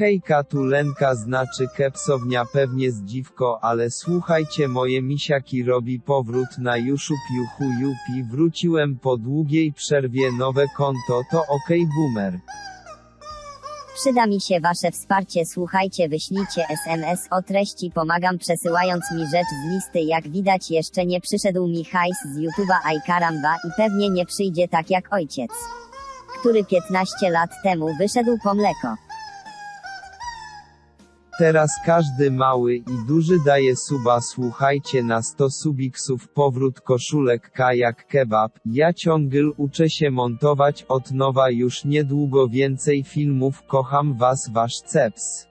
Hejka tu Lenka znaczy kepsownia pewnie zdziwko, ale słuchajcie moje misiaki robi powrót na YouTube juchu jupi wróciłem po długiej przerwie nowe konto to okej boomer. Przyda mi się wasze wsparcie słuchajcie wyślijcie SMS o treści pomagam przesyłając mi rzecz z listy jak widać jeszcze nie przyszedł mi hajs z YouTube'a aj karamba i pewnie nie przyjdzie tak jak ojciec. Który 15 lat temu wyszedł po mleko. Teraz każdy mały i duży daje suba słuchajcie na 100 subiksów powrót koszulek kajak kebab, ja ciągle uczę się montować od nowa już niedługo więcej filmów kocham was wasz ceps.